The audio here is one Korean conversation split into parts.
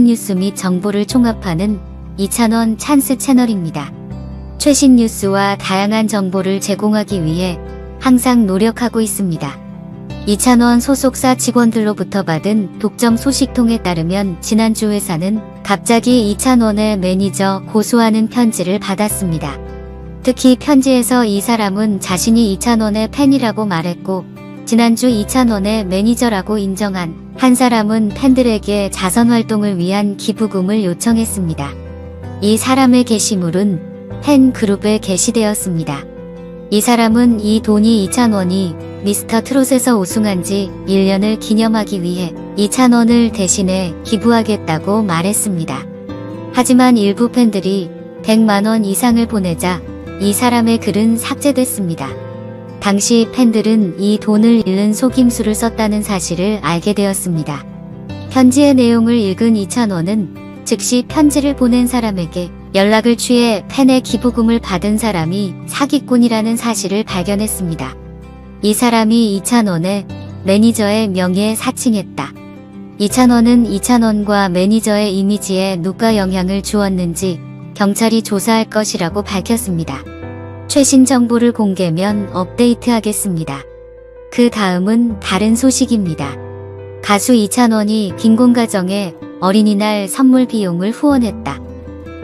뉴스 및 정보를 총합하는 이찬원 찬스 채널입니다. 최신 뉴스와 다양한 정보를 제공하기 위해 항상 노력하고 있습니다. 이찬원 소속사 직원들로부터 받은 독점 소식통에 따르면 지난주 회사는 갑자기 이찬원의 매니저 고소하는 편지를 받았습니다. 특히 편지에서 이 사람은 자신이 이찬원의 팬이라고 말했고 지난주 이찬원의 매니저라고 인정한 한 사람은 팬들에게 자선 활동을 위한 기부금을 요청했습니다. 이 사람의 게시물은 팬 그룹에 게시되었습니다. 이 사람은 이 돈이 이찬원이 미스터 트롯에서 우승한 지 1년을 기념하기 위해 이찬원을 대신해 기부하겠다고 말했습니다. 하지만 일부 팬들이 100만원 이상을 보내자 이 사람의 글은 삭제됐습니다. 당시 팬들은 이 돈을 잃는 속임수를 썼다는 사실을 알게 되었습니다. 편지의 내용을 읽은 이찬원은 즉시 편지를 보낸 사람에게 연락을 취해 팬의 기부금을 받은 사람이 사기꾼이라는 사실을 발견했습니다. 이 사람이 이찬원의 매니저의 명예에 사칭했다. 이찬원은 이찬원과 매니저의 이미지에 누가 영향을 주었는지 경찰이 조사할 것이라고 밝혔습니다. 최신 정보를 공개면 업데이트하겠습니다. 그 다음은 다른 소식입니다. 가수 이찬원이 빈곤가정에 어린이날 선물 비용을 후원했다.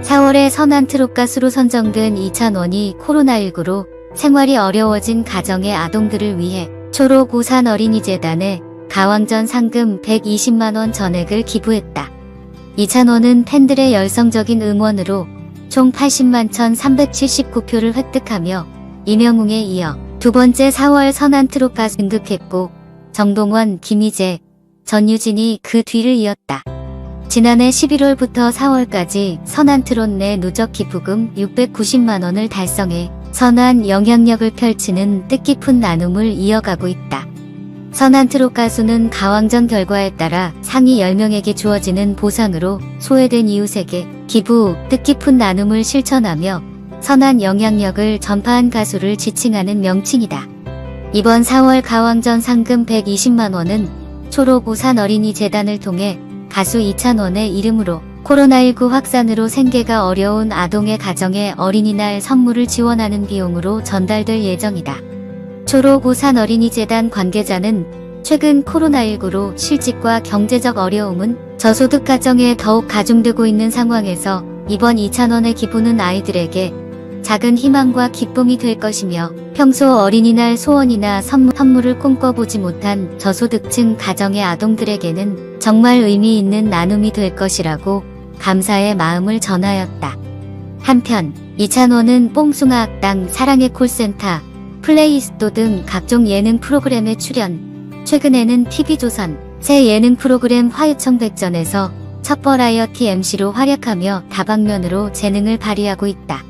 4월에 선한 트롯 가수로 선정된 이찬원이 코로나19로 생활이 어려워진 가정의 아동들을 위해 초록 우산 어린이재단에 가왕전 상금 120만원 전액을 기부했다. 이찬원은 팬들의 열성적인 응원으로 총 80만 1379표를 획득하며 이명웅에 이어 두 번째 4월 선한 가수 등극했고 정동원, 김희재, 전유진이 그 뒤를 이었다. 지난해 11월부터 4월까지 선한 트롯 내 누적 기부금 690만 원을 달성해 선한 영향력을 펼치는 뜻깊은 나눔을 이어가고 있다. 선한 트롯 가수는 가왕전 결과에 따라 상위 10명에게 주어지는 보상으로 소외된 이웃에게 기부, 뜻깊은 나눔을 실천하며 선한 영향력을 전파한 가수를 지칭하는 명칭이다. 이번 4월 가왕전 상금 120만 원은 초록 우산 어린이 재단을 통해 가수 이찬원의 이름으로 코로나19 확산으로 생계가 어려운 아동의 가정에 어린이날 선물을 지원하는 비용으로 전달될 예정이다. 초록우산 어린이재단 관계자는 최근 코로나19로 실직과 경제적 어려움은 저소득 가정에 더욱 가중되고 있는 상황에서 이번 2,000원의 기부는 아이들에게 작은 희망과 기쁨이 될 것이며 평소 어린이날 소원이나 선물, 선물을 꿈꿔보지 못한 저소득층 가정의 아동들에게는 정말 의미 있는 나눔이 될 것이라고 감사의 마음을 전하였다. 한편 이찬원은 뽕숭아 악당 사랑의 콜센터 플레이스토 등 각종 예능 프로그램에 출연. 최근에는 TV조선 새 예능 프로그램 화요청 백전에서 첫 버라이어티 MC로 활약하며 다방면으로 재능을 발휘하고 있다.